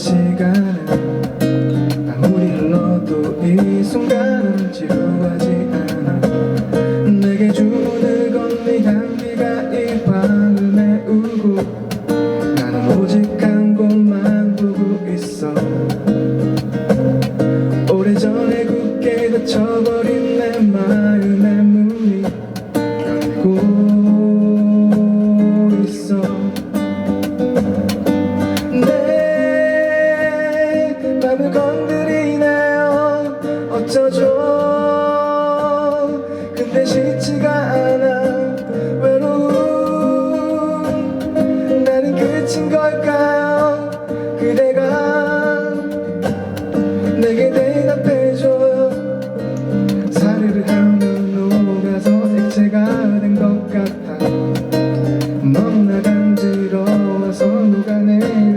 시간 아무리 흘러도 이 순간은 지루하지 않아. 내게 주는 건네 향기가 이 방을 우고, 나는 오직 한 곳만 보고 있어. 오래전에 굳게 다쳐버 순간에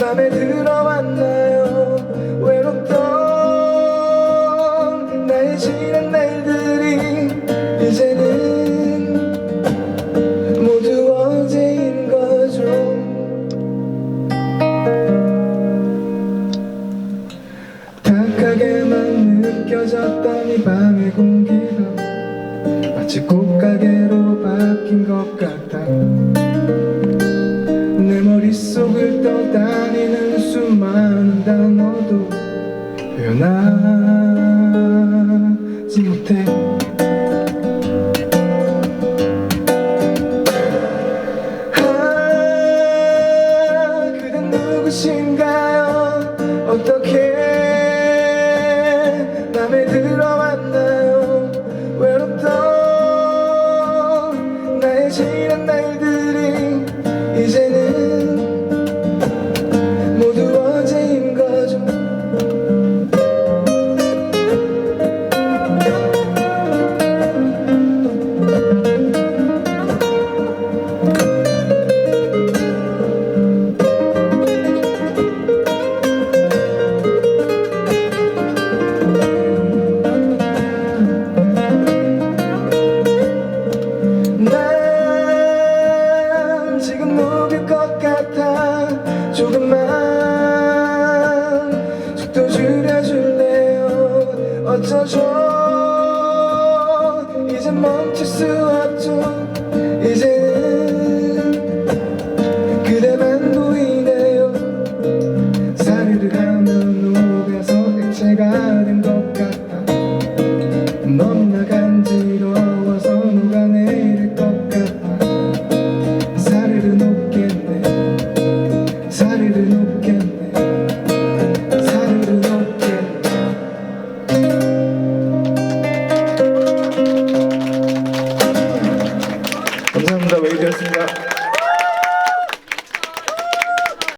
맘에 들어왔나요? 외롭던 나의 지난 날들이 이제는 모두 어제인 거죠. 탁하게만 느껴졌던 이 밤의 공기가 마치 꽃가게로 바뀐 것 같아. 내 머릿속을 떠다 よな。そ 가는 녹아서 액체가